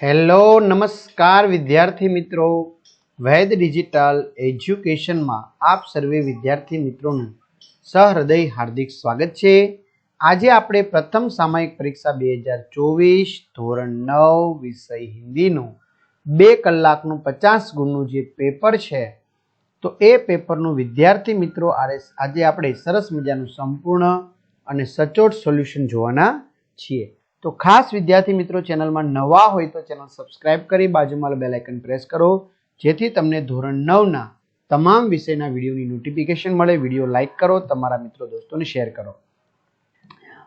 Hello નમસ્કાર વિદ્યાર્થી મિત્રો. વૈદ ડિજિટલ એજ્યુકેશનમાં આપ સર્વે વિદ્યાર્થી મિત્રોનું સહૃદય હાર્દિક સ્વાગત છે. આજે આપણે પ્રથમ સામાયિક પરીક્ષા બે હજાર ચોવીસ ધોરણ નવ વિષય હિન્દીનું બે કલાકનું પચાસ ગુણનું જે પેપર છે, તો એ પેપરનું વિદ્યાર્થી મિત્રો આજે આપણે સરસ મજાનું સંપૂર્ણ અને સચોટ સોલ્યુશન જોવાના છીએ. તો ખાસ વિદ્યાર્થી મિત્રો ચેનલમાં નવા હોય તો ચેનલ સબસ્ક્રાઇબ કરી બાજુમાં બેલ પ્રેસ કરો. જેથી તમને ધોરણ નવના તમામ વિષયના વિડીયોની નોટિફિકેશન મળે. વીડિયો લાઇક કરો, તમારા મિત્રો દોસ્તોને શેર કરો.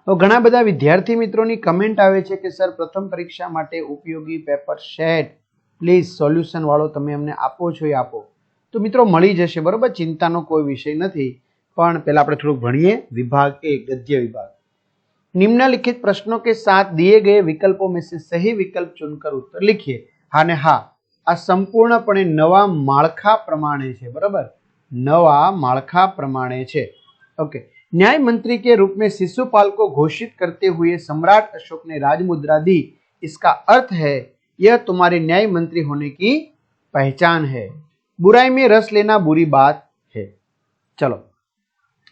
તો ઘણા બધા વિદ્યાર્થી મિત્રોની કમેન્ટ આવે છે કે, સર, પ્રથમ પરીક્ષા માટે ઉપયોગી પેપર સેટ પ્લીઝ સોલ્યુશન વાળો તમે અમને આપો છો એ આપો. તો મિત્રો મળી જશે, બરોબર? ચિંતાનો કોઈ વિષય નથી. પણ પહેલાં આપણે થોડુંક ભણીએ. વિભાગ એ ગદ્ય વિભાગ. निम्नलिखित प्रश्नों के साथ दिए गए विकल्पों में से सही विकल्प चुनकर उत्तर लिखिए હા ને હા આ સંપૂર્ણપણે નવા માળખા પ્રમાણે છે બરાબર નવા માળખા પ્રમાણે છે ओके न्याय मंत्री के रूप में शिशुपाल को घोषित करते हुए सम्राट अशोक ने राजमुद्रा दी इसका अर्थ है यह तुम्हारे न्याय मंत्री होने की पहचान है बुराई में रस लेना बुरी बात है चलो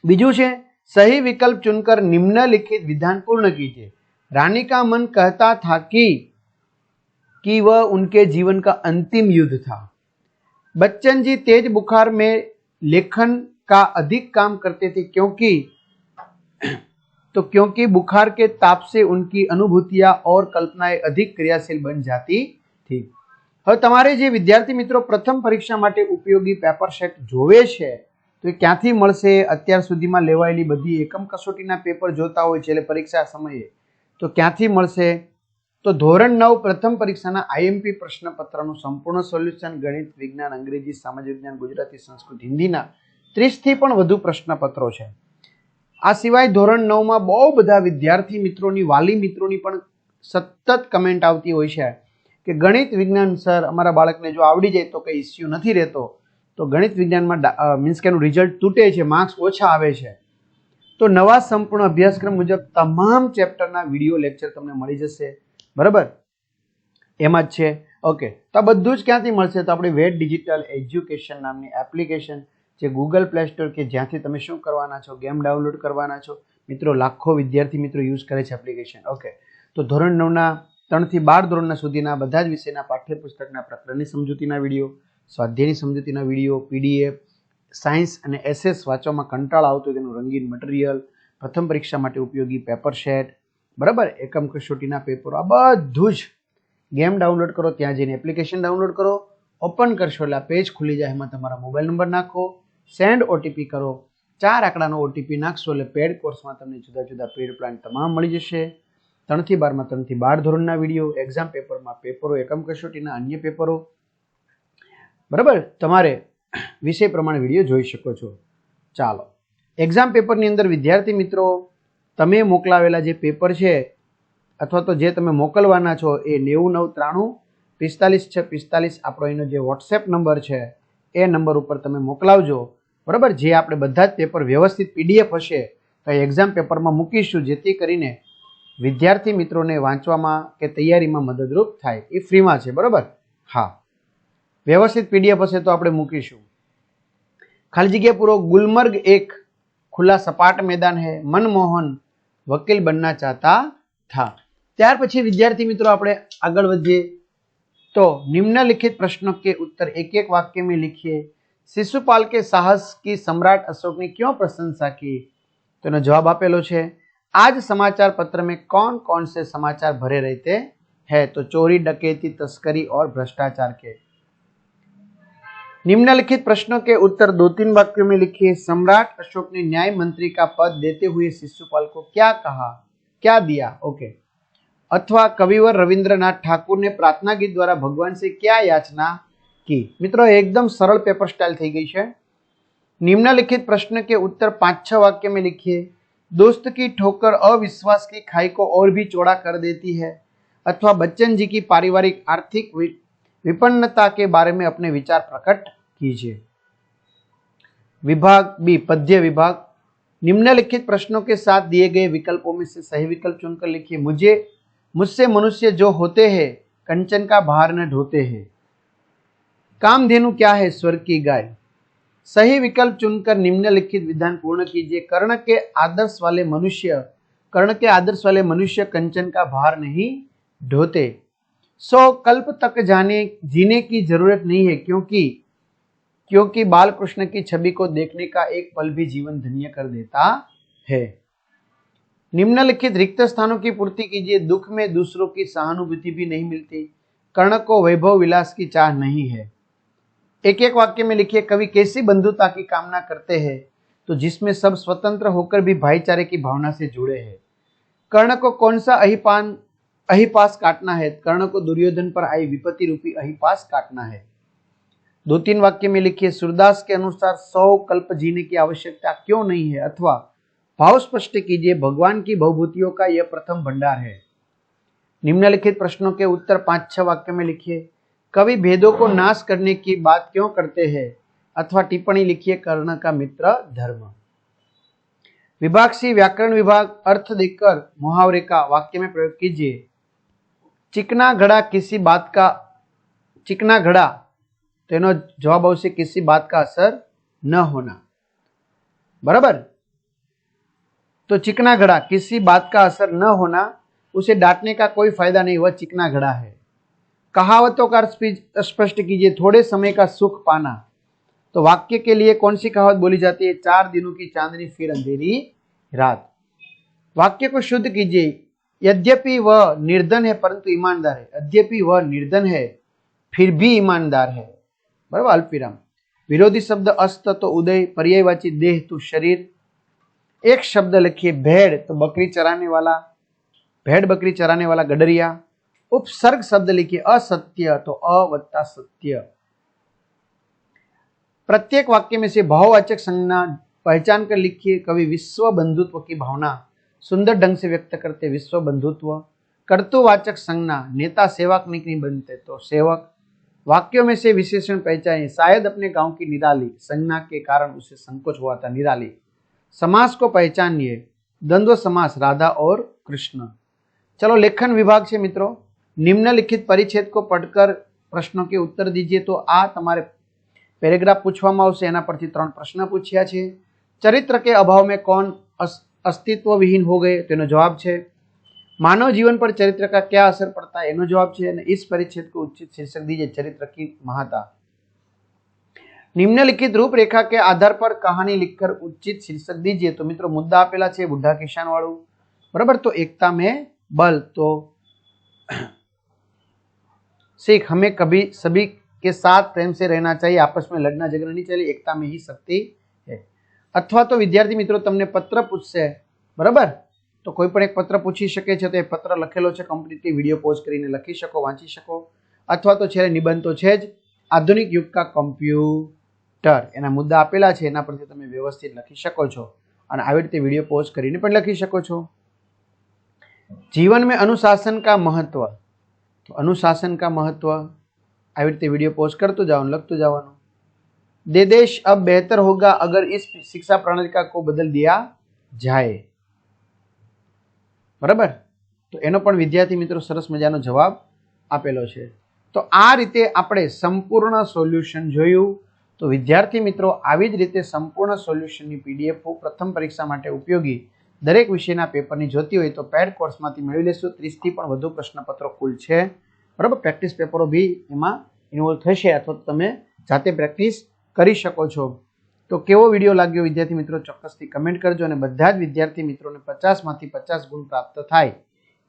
બીજું છે सही विकल्प चुनकर निम्नलिखित विधान पूर्ण कीजिए रानी का मन कहता था कि कि वह उनके जीवन का अंतिम युद्ध था बच्चन जी तेज बुखार में लेखन का अधिक काम करते थे क्योंकि तो क्योंकि बुखार के ताप से उनकी अनुभूतियां और कल्पनाएं अधिक क्रियाशील बन जाती थी હવે તમારે જે વિદ્યાર્થી મિત્રો પ્રથમ પરીક્ષા માટે ઉપયોગી પેપર સેટ જોવે છે તો એ ક્યાંથી મળશે? અત્યાર સુધીમાં લેવાયેલી બધી એકમ કસોટીના પેપર જોતા હોય છે, એટલે પરીક્ષા સમયે. તો ક્યાંથી મળશે? તો ધોરણ નવ પ્રથમ પરીક્ષાના આઈએમપી પ્રશ્નપત્રનું સંપૂર્ણ સોલ્યુશન ગણિત, વિજ્ઞાન, અંગ્રેજી, સામાજિક ગુજરાતી, સંસ્કૃત, હિન્દીના ત્રીસથી પણ વધુ પ્રશ્નપત્રો છે. આ સિવાય ધોરણ નવમાં બહુ બધા વિદ્યાર્થી મિત્રોની, વાલી મિત્રોની પણ સતત કમેન્ટ આવતી હોય છે કે ગણિત વિજ્ઞાન સર, અમારા બાળકને જો આવડી જાય તો કંઈ ઇસ્યુ નથી રહેતો. તો ગણિત વિજ્ઞાનમાં મીન્સ કે એનું રિઝલ્ટ તૂટે છે માર્ક્સ ઓછા આવે છે. તો નવા સંપૂર્ણ અભ્યાસક્રમ મુજબ તમામ ચેપ્ટરના વીડિયો લેક્ચર તમને મળી જશે. બરાબર? એમાં જ છે. ઓકે તો આ બધું જ ક્યાંથી મળશે? તો આપણી વેટ ડિજિટલ એજ્યુકેશન નામની એપ્લિકેશન જે ગૂગલ પ્લે સ્ટોર કે જ્યાંથી તમે શું કરવાના છો ગેમ ડાઉનલોડ કરવાના છો, મિત્રો, લાખો વિદ્યાર્થી મિત્રો યુઝ કરે છે એપ્લિકેશન ઓકે તો ધોરણ નવના ત્રણથી બાર ધોરણના સુધીના બધા જ વિષયના પાઠ્યપુસ્તકના પ્રકરણની સમજૂતીના વીડિયો સ્વાધ્યાયની સમજૂતીના વીડિયો, પીડીએફ, સાયન્સ અને એસએસ વાંચવામાં કંટાળ આવતો તેનું રંગીન મટીરિયલ, પ્રથમ પરીક્ષા માટે ઉપયોગી પેપર સેટ, બરાબર? એકમ કસોટીના પેપરો, આ બધું જ. ગેમ ડાઉનલોડ કરો, ત્યાં જઈને એપ્લિકેશન ડાઉનલોડ કરો, ઓપન કરશો એટલે આ પેજ ખુલી જાય, એમાં તમારા મોબાઈલ નંબર નાખો, સેન્ડ ઓટીપી કરો, ચાર આંકડાનો ઓટીપી નાખશો એટલે પેડ કોર્સમાં તમને જુદા જુદા પેડ પ્લાન તમામ મળી જશે. ત્રણથી બારમાં, ત્રણથી બાર ધોરણના વીડિયો, એક્ઝામ પેપરમાં પેપરો, એકમ કસોટીના અન્ય પેપરો બરાબર? તમારે વિષય પ્રમાણે વીડિયો જોઈ શકો છો. ચાલો. એક્ઝામ પેપરની અંદર વિદ્યાર્થી મિત્રો, તમે મોકલાવેલા જે પેપર છે, અથવા તો જે તમે મોકલવાના છો, એ નેવું નવ ત્રાણું, પિસ્તાલીસ છે, પિસ્તાલીસ આપણો એનો જે વોટ્સએપ નંબર છે, એ નંબર ઉપર તમે મોકલાવજો. બરાબર? જે આપણે બધા જ પેપર વ્યવસ્થિત પીડીએફ હશે, તો એક્ઝામ પેપરમાં મૂકીશું, જેથી કરીને વિદ્યાર્થી મિત્રોને વાંચવામાં કે તૈયારીમાં મદદરૂપ થાય. એ ફ્રીમાં છે. બરાબર? હા. વ્યવસ્થિત પીડીએફ હશે તો આપણે મૂકીશું ખાલી જગ્યા પૂરો ગુલમર્ગ એક ખુલ્લા સપાટ મેદાન હે મનમોહન વકીલ બનના ચાહતા થા ત્યાર પછી વિદ્યાર્થી મિત્રો આપણે આગળ વધીએ તો निम्नलिखित प्रश्नों के उत्तर एक एक वाक्य में लिखिए शिशुपाल के साहस की सम्राट अशोक ने क्यों प्रशंसा की तो એનો જવાબ આપેલો છે आज समाचार पत्र में कौन कौन से समाचार भरे रहते हैं तो चोरी डकैती तस्करी और भ्रष्टाचार के निम्नलिखित प्रश्नों के उत्तर दो तीन वाक्यों में लिखिए। सम्राट अशोक ने न्याय मंत्री का पद देते हुए शिशुपाल को क्या कहा? क्या दिया? ओके। अथवा कविवर रविंद्रनाथ ठाकुर ने प्रार्थना गीत द्वारा भगवान से क्या याचना की? मित्रों, एकदम सरल पेपर स्टाइल थी गई है। निम्नलिखित प्रश्न के उत्तर पाँच छह वाक्य में लिखिए। दोस्त की ठोकर अविश्वास की खाई को और भी चौड़ा कर देती है। अथवा बच्चन जी की पारिवारिक आर्थिक विपन्नता के बारे में अपने विचार प्रकट कीजिए। विभाग बी, पद्य विभाग। निम्नलिखित प्रश्नों के साथ दिए गए विकल्पों में से सही विकल्प चुनकर लिखिए। मुझे, मुझसे मनुष्य जो होते हैं, कंचन का भार न ढोते हैं। कामधेनु क्या है? स्वर की गाय। सही विकल्प चुनकर निम्नलिखित विधान पूर्ण कीजिए। कर्ण के आदर्श वाले मनुष्य, कर्ण के आदर्श वाले मनुष्य कंचन का भार नहीं ढोते। सौ कल्प तक जाने, जीने की ज़रूरत नहीं है, क्योंकि क्योंकि बाल कृष्ण की छवि को देखने का एक पल भी जीवन धन्य कर देता है। निम्नलिखित रिक्त स्थानों की पूर्ति कीजिए, दुख में दूसरों की सहानुभूति भी नहीं मिलती, कर्ण को वैभव विलास की चाह नहीं है। एक एक वाक्य में लिखिए, कवि कैसी बंधुता की कामना करते हैं तो जिसमें सब स्वतंत्र होकर भी भाईचारे की भावना से जुड़े हैं। कर्ण को कौन सा अहिपान, अहिपास काटना है? कर्ण को दुर्योधन पर आई विपत्ति रूपी अहिपास काटना है। दो तीन वाक्य में लिखिए, सूरदास के अनुसार सौ कल्प जीने की आवश्यकता क्यों नहीं है? अथवा, भाव स्पष्ट कीजिए, भगवान की बहुभूतियों का यह प्रथम भंडार है। निम्नलिखित प्रश्नों के उत्तर पाँच छह वाक्य में लिखिए, कवि भेदों को नाश करने की बात क्यों करते हैं? अथवा, टिप्पणी लिखिए, कर्ण का मित्र धर्म। विभाग सी व्याकरण विभाग, अर्थ देकर मुहावरे का वाक्य में प्रयोग कीजिए चिकना घड़ा किसी बात का चिकना घड़ा તેનો જવાબ આવશે કિસી बात का असर न होना बराबर तो चिकना घड़ा किसी बात का असर न होना उसे डांटने का कोई फायदा नहीं वह चिकना घड़ा है कहावतों का अर्थ स्पष्ट कीजिए थोड़े समय का सुख पाना तो वाक्य के लिए कौन सी कहावत बोली जाती है चार दिनों की चांदनी फिर अंधेरी रात वाक्य को शुद्ध कीजिए यद्यपि वह निर्धन है परंतु ईमानदार है यद्यपि वह निर्धन है फिर भी ईमानदार है બરાબર? અલ્પવિરામ. विरोधी शब्द अस्त तो उदय પર્યાયવાચી देह તો शरीर एक शब्द लिखिए भेड़ तो बकरी चराने वाला भेड़ बकरी चराने वाला गडरिया ઉપસર્ગ शब्द लिखिए असत्य तो अवत्ता सत्य प्रत्येक वाक्य में से भाववाचक संज्ञा पहचान कर लिखिए कवि विश्व बंधुत्व की भावना सुंदर ढंग से व्यक्त करते विश्व बंधुत्व कर्तुवाचक संज्ञा नेता सेवक निकली बनते तो सेवक वाक्यों में से विशेषण पहचाने शायद अपने गांव की निराली संज्ञा के कारण उसे संकोच हुआ था निराली समास को पहचानिए द्वंद्व समास राधा और कृष्ण चलो लेखन विभाग से मित्रों નિમ્નલિખિત પરિચ્છેદ કો પઢકર પ્રશ્નો કે ઉત્તર દીજીએ તો આ તમારે પેરેગ્રાફ પૂછવામાં આવશે. એના પરથી ત્રણ પ્રશ્ન પૂછ્યા છે. ચરિત્ર કે અભાવ મેં કોણ અસ્તિત્વવિહીન હો ગયે? તેનો જવાબ છે मानव जीवन पर चरित्र का क्या असर पड़ता है एनो जवाब है इस परिच्छेद को उचित शीर्षक दीजिए चरित्र की महत्ता निम्नलिखित रूपरेखा के आधार पर कहानी लिखकर उचित शीर्षक दीजिए तो मित्रों मुद्दा अपेला है बुढ़ा किसान वालू बराबर तो एकता में बल तो सीख हमें कभी सभी के साथ प्रेम से रहना चाहिए आपस में लड़ना झगड़ना नहीं चाहिए एकता में ही शक्ति है अथवा तो विद्यार्थी मित्रों तमने पत्र पूछसे बराबर તો કોઈ પણ એક પત્ર પૂછી શકે છે તો એ પત્ર લખેલો છે કમ્પ્લીટલી વિડીયો પોઝ કરીને લખી શકો વાંચી શકો અથવા તો છેલ્લે નિબંધ તો છે જ આધુનિક યુગ કા કમ્પ્યુટર એના મુદ્દા આપેલા છે એના પરથી તમે વ્યવસ્થિત લખી શકો છો અને આવી રીતે વિડીયો પોઝ કરીને પણ લખી શકો છો जीवन में अनुशासन का महत्व तो अनुशासन का महत्व આવી રીતે વિડીયો પોઝ કરતો જવાનું લખતું જવાનું दे देश अब बेहतर होगा अगर इस शिक्षा प्रणाली का को बदल दिया जाए બરાબર? તો એનો પણ વિદ્યાર્થી મિત્રો સરસ મજાનો જવાબ આપેલો છે. તો આ રીતે આપણે સંપૂર્ણ સોલ્યુશન જોયું. તો વિદ્યાર્થી મિત્રો, આવી જ રીતે સંપૂર્ણ સોલ્યુશનની પીડીએફ પ્રથમ પરીક્ષા માટે ઉપયોગી દરેક વિષયના પેપરની જોતી હોય તો પેડ કોર્સમાંથી મેળવી લેશું. ત્રીસથી પણ વધુ પ્રશ્નપત્રો કુલ છે. બરાબર? પ્રેક્ટિસ પેપરો બી એમાં ઇન્વોલ્વ થશે અથવા તમે જાતે પ્રેક્ટિસ કરી શકો છો. તો કેવો વીડિયો લાગ્યો વિદ્યાર્થી મિત્રો? ચોક્કસથી કમેન્ટ કરજો અને બધા જ વિદ્યાર્થી મિત્રોને પચાસમાંથી પચાસ ગુણ પ્રાપ્ત થાય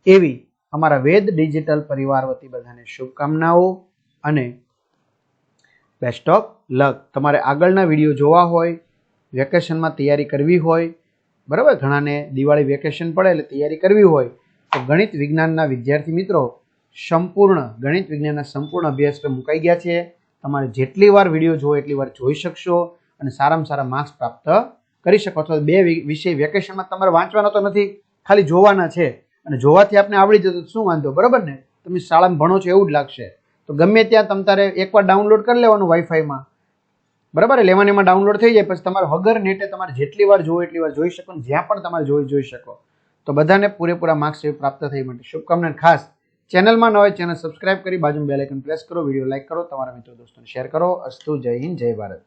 એવી અમારા વેદ ડિજિટલ પરિવાર વતી બધાને શુભકામનાઓ અને બેસ્ટ ઓફ લક તમારે આગળના વીડિયો જોવા હોય વેકેશનમાં તૈયારી કરવી હોય, બરાબર? ઘણાને દિવાળી વેકેશન પડે એટલે તૈયારી કરવી હોય, તો ગણિત વિજ્ઞાનના વિદ્યાર્થી મિત્રો સંપૂર્ણ, ગણિત વિજ્ઞાનના સંપૂર્ણ અભ્યાસક્રમ મુકાઈ ગયા છે. તમારે જેટલી વાર વીડિયો જોવો, એટલી વાર જોઈ શકશો. અને સારામાં સારા માર્ક્સ પ્રાપ્ત કરી શકો અથવા બે વિષય વેકેશનમાં તમારે વાંચવાનો તો નથી, ખાલી જોવાના છે. અને જોવાથી આપણે આવડી જતો શું વાંધો? બરાબર ને? તમે શાળામાં ભણો છો એવું જ લાગશે. તો ગમે ત્યાં તમ તારે એકવાર ડાઉનલોડ કરી લેવાનું વાઈફાઈમાં બરાબર? લેવાની એમાં ડાઉનલોડ થઈ જાય, પછી તમારે વગર નેટે તમારે જેટલી વાર જોવો એટલી વાર જોઈ શકો જ્યાં પણ તમારે જોઈ જોઈ શકો. તો બધાને પૂરેપૂરા માર્ક્સ પ્રાપ્ત થઈ માટે શુભકામના. ખાસ, ચેનલમાં ન હોય ચેનલ સબસ્ક્રાઇબ કરી બાજુમાં બેલાઇકન પ્રેસ કરો, વીડિયો લાઇક કરો, તમારા મિત્રો, દોસ્તોને શેર કરો. અસ્તુ, જય હિન્દ, જય ભારત.